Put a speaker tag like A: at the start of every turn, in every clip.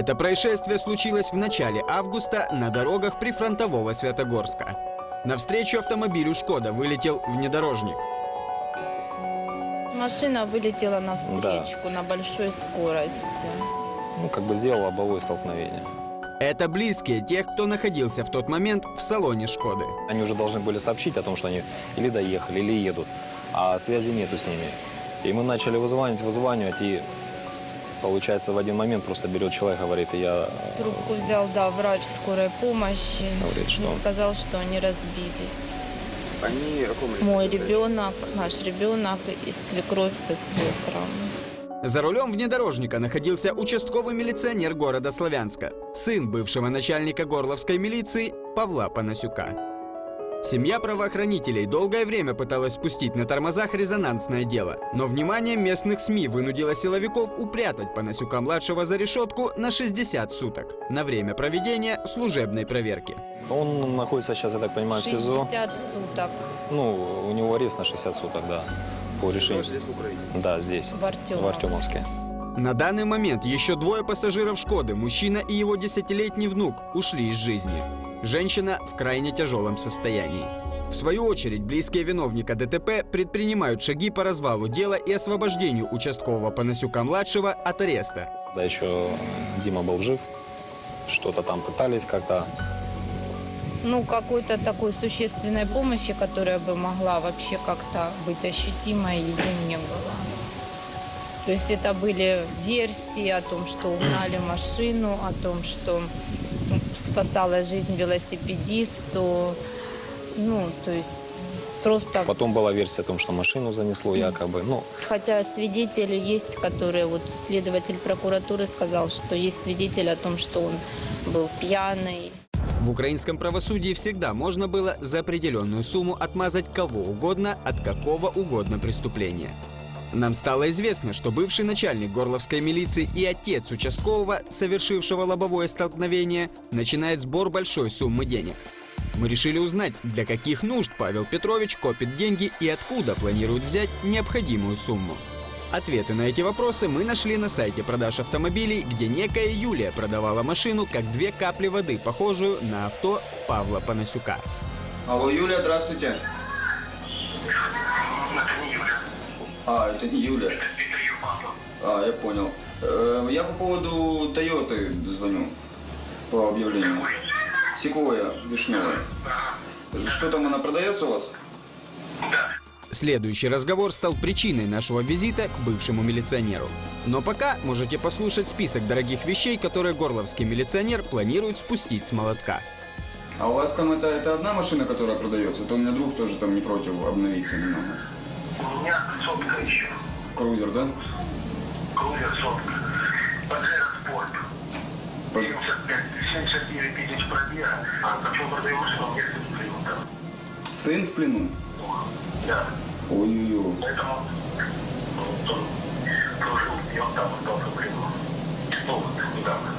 A: Это происшествие случилось в начале августа на дорогах прифронтового Святогорска. Навстречу автомобилю «Шкода» вылетел внедорожник.
B: Машина вылетела на встречку на большой скорости.
C: Ну, как бы сделал лобовое столкновение.
A: Это близкие тех, кто находился в тот момент в салоне «Шкоды».
C: Они уже должны были сообщить о том, что они или доехали, или едут, а связи нету с ними. И мы начали вызванивать, вызванивать, и получается в один момент просто берет человек, говорит, я
B: Трубку взял, да, врач скорой помощи.
C: Говорит,
B: И
C: что?
B: сказал, что они разбились.
D: Они о ком
B: Мой ребенок, наш ребенок и свекровь со свекром.
A: За рулем внедорожника находился участковый милиционер города Славянска, сын бывшего начальника горловской милиции Павла Панасюка. Семья правоохранителей долгое время пыталась спустить на тормозах резонансное дело, но внимание местных СМИ вынудило силовиков упрятать Панасюка-младшего за решетку на 60 суток на время проведения служебной проверки.
C: Он находится сейчас, я так понимаю, в СИЗО.
B: 60 суток
C: Ну, у него арест на 60 суток, да, по решению.
D: здесь в Украине.
C: Да, здесь,
B: в Артемовске.
C: в Артемовске.
A: На данный момент еще двое пассажиров «Шкоды», мужчина и его десятилетний внук, ушли из жизни. Женщина в крайне тяжелом состоянии. В свою очередь, близкие виновника ДТП предпринимают шаги по развалу дела и освобождению участкового Панасюка-младшего от ареста.
C: Да, еще Дима был жив. Что-то там пытались как-то.
B: Ну, какой-то такой существенной помощи, которая бы могла вообще как-то быть ощутимой, ее не было. То есть это были версии о том, что угнали машину, о том, что спасала жизнь велосипедисту. Ну, то есть просто...
C: Потом была версия о том, что машину занесло якобы. Ну,
B: Хотя свидетели есть, которые... Вот следователь прокуратуры сказал, что есть свидетель о том, что он был пьяный.
A: В украинском правосудии всегда можно было за определенную сумму отмазать кого угодно от какого угодно преступления. Нам стало известно, что бывший начальник горловской милиции и отец участкового, совершившего лобовое столкновение, начинает сбор большой суммы денег. Мы решили узнать, для каких нужд Павел Петрович копит деньги и откуда планирует взять необходимую сумму. Ответы на эти вопросы мы нашли на сайте продаж автомобилей, где некая Юлия продавала машину как две капли воды, похожую на авто Павла Панасюка.
D: Алло, Юлия, здравствуйте. А, это не Юля. А, я понял. Э, Я по поводу Тойоты звоню по объявлению. Секвоя вишневая. Что там, она продается у вас?
A: Следующий разговор стал причиной нашего визита к бывшему милиционеру. Но пока можете послушать список дорогих вещей, которые горловский милиционер планирует спустить с молотка.
D: А у вас там это, это одна машина, которая продается? То у меня друг тоже там не против обновиться немного.
E: У меня сотка еще.
D: Крузер, да?
E: Крузер сотка. Паджеро Спорт.
D: По-
E: 75, 79 тысяч пробега. А почему продаю машину? Мне сын клиентов.
D: Сын в плену?
E: Да.
D: Ой-ой-ой.
E: Поэтому ну, и он там остался в плену. Ну, недавно.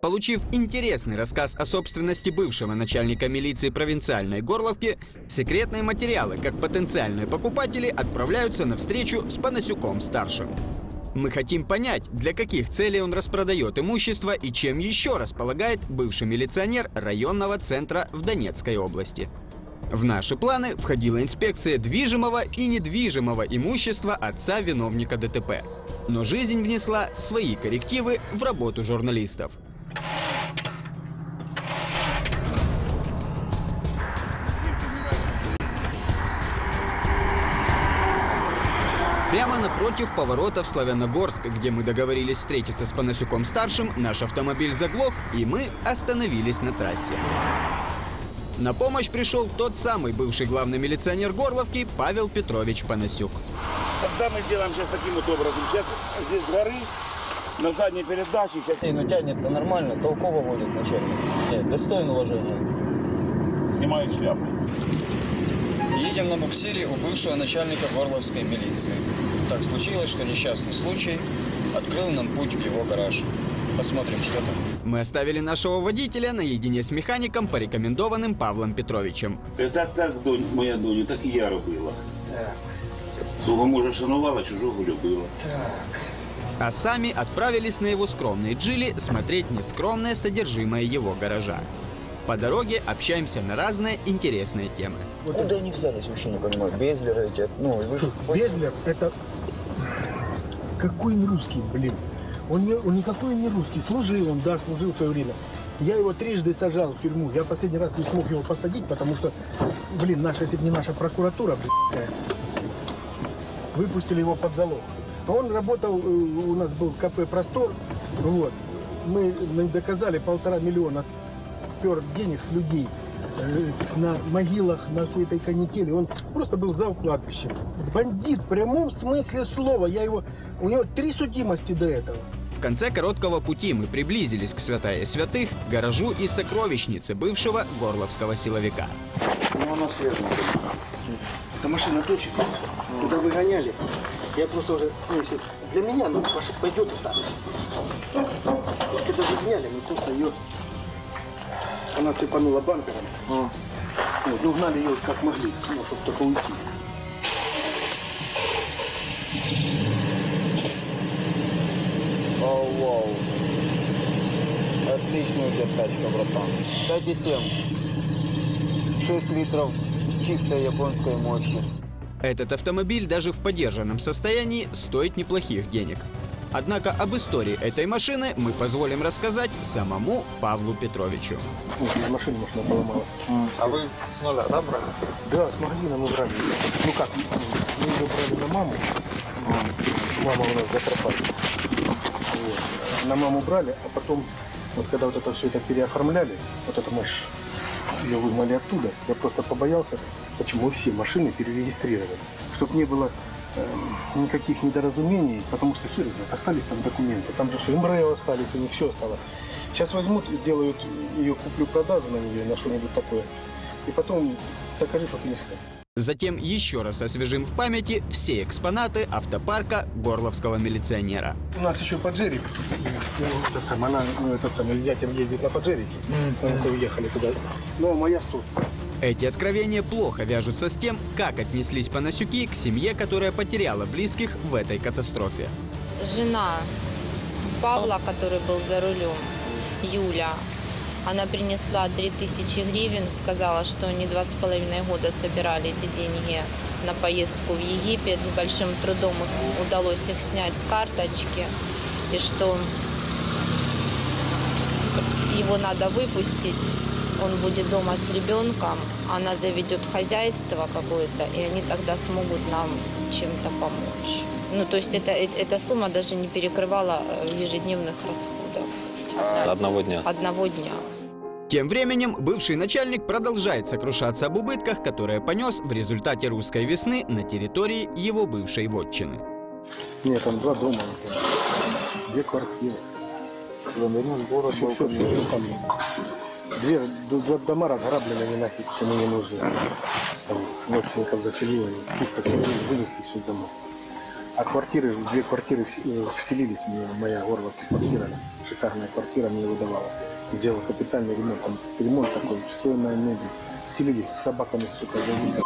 A: Получив интересный рассказ о собственности бывшего начальника милиции провинциальной Горловки, секретные материалы, как потенциальные покупатели, отправляются на встречу с Панасюком-старшим. Мы хотим понять, для каких целей он распродает имущество и чем еще располагает бывший милиционер районного центра в Донецкой области. В наши планы входила инспекция движимого и недвижимого имущества отца виновника ДТП. Но жизнь внесла свои коррективы в работу журналистов. Напротив поворота в Славяногорск, где мы договорились встретиться с Панасюком-старшим, наш автомобиль заглох, и мы остановились на трассе. На помощь пришел тот самый бывший главный милиционер Горловки Павел Петрович Панасюк.
F: Тогда мы сделаем сейчас таким вот образом. Сейчас здесь горы, на задней передаче. Сейчас
G: ну тянет-то нормально, толково водит начальник. Нет, достоин уважения.
F: снимаю шляпу.
G: Едем на буксире у бывшего начальника Горловской милиции. Так случилось, что несчастный случай открыл нам путь в его гараж. Посмотрим, что там.
A: Мы оставили нашего водителя наедине с механиком, порекомендованным Павлом Петровичем.
F: Так, так, донь, моя доня, так і я робила. Свого мужа шанувала, чужого любила.
G: Так.
A: А сами отправились на его скромные джили смотреть нескромное содержимое его гаража. По дороге общаемся на разные интересные темы.
G: Куда они взялись, вообще не понимаю. Безлеры эти, ну, вы же...
H: Безлер это... Какой он русский, блин? Он, не, он никакой не русский. Служил он, да, служил в свое время. Я его трижды сажал в тюрьму. Я последний раз не смог его посадить, потому что, блин, наша, если не наша прокуратура, блин, выпустили его под залог. А Он работал, э, у нас был КП «Простор», вот. Мы доказали полтора миллиона спер денег с людей э, на могилах, на всей этой канители. Он просто был зав кладбищем. Бандит в прямом смысле слова. Я его... У него три судимости до этого.
A: В конце короткого пути мы приблизились к святая святых, гаражу и сокровищнице бывшего горловского силовика.
G: Ну, она свежая.
H: Это машина точек. Куда выгоняли. Я просто уже... Ну, если для меня, ну, пойдет и так. Когда выгоняли, мы просто ее... Она цепанула бампером. Вот, ну, гнали ее как могли, ну, чтобы только уйти.
G: Вау, вау. Отличная у тебя тачка, братан. 5,7. 6 литров чистой японской мощи.
A: Этот автомобиль даже в поддержанном состоянии стоит неплохих денег. Однако об истории этой машины мы позволим рассказать самому Павлу Петровичу.
H: Ну, из машины машина поломалась.
C: А вы с нуля, да, брали?
H: Да, с магазина мы брали. Ну как, мы ее брали на маму. Мама у нас в Закарпатье. Вот. На маму брали, а потом, вот когда вот это все это переоформляли, вот это мы ж ее выгнали оттуда, я просто побоялся, почему все машины перерегистрировали. Чтобы не было никаких недоразумений, потому что хер знает, остались там документы, там же все МРЭО остались, у них все осталось. Сейчас возьмут, сделают ее куплю-продажу на нее, на что-нибудь такое, и потом докажи, что принесли.
A: Затем еще раз освежим в памяти все экспонаты автопарка горловского милиционера.
H: У нас еще поджерик. Этот сам, она, ну, этот самый, с зятем ездит на поджерике. Мы уехали туда. Ну, а моя суд.
A: Эти откровения плохо вяжутся с тем, как отнеслись Панасюки к семье, которая потеряла близких в этой катастрофе.
B: Жена Павла, который был за рулем, Юля, она принесла 3000 гривен, сказала, что они два с половиной года собирали эти деньги на поездку в Египет. С большим трудом их удалось их снять с карточки. И что его надо выпустить, он будет дома с ребенком, она заведет хозяйство какое-то, и они тогда смогут нам чем-то помочь. Ну, то есть это, э- эта сумма даже не перекрывала э, ежедневных расходов.
C: Одного дня.
B: Одного дня.
A: Тем временем бывший начальник продолжает сокрушаться об убытках, которые понес в результате русской весны на территории его бывшей вотчины.
H: Нет, там два дома, например. Две квартиры.
C: город
H: Все, все, все, все там. Две, два дома разграблены, они нафиг кому не нужны. Там родственников заселили, они пусто вынесли все из дома. А квартиры, две квартиры э, вселились, мне моя горловка квартира, шикарная квартира мне выдавалась. Сделал капитальный ремонт, там ремонт такой, встроенная мебель. Вселились с собаками, сука, живут.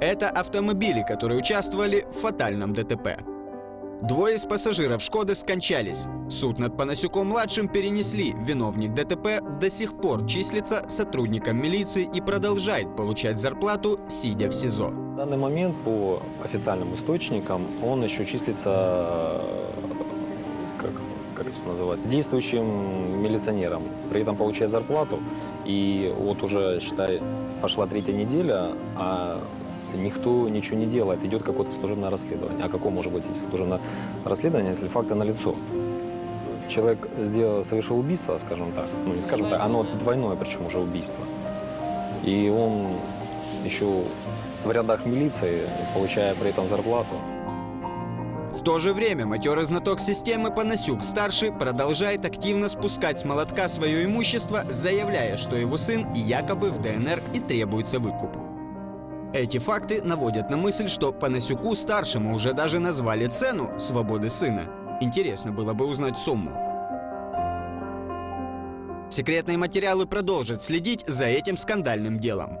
A: Это автомобили, которые участвовали в фатальном ДТП. Двое из пассажиров «Шкоды» скончались. Суд над Панасюком-младшим перенесли. Виновник ДТП до сих пор числится сотрудником милиции и продолжает получать зарплату, сидя в СИЗО.
C: В данный момент по официальным источникам он еще числится, как, как это называется, действующим милиционером. При этом получает зарплату. И вот уже, считай, пошла третья неделя, а никто ничего не делает. Идет какое-то служебное расследование. А какое может быть служебное расследование, если факты налицо? Человек сделал, совершил убийство, скажем так. Ну, не скажем так, оно двойное, причем уже убийство. И он еще в рядах милиции, получая при этом зарплату.
A: В то же время матерый знаток системы Панасюк-старший продолжает активно спускать с молотка свое имущество, заявляя, что его сын якобы в ДНР и требуется выкуп. Эти факты наводят на мысль, что Панасюку-старшему уже даже назвали цену свободы сына. Интересно было бы узнать сумму. Секретные материалы продолжат следить за этим скандальным делом.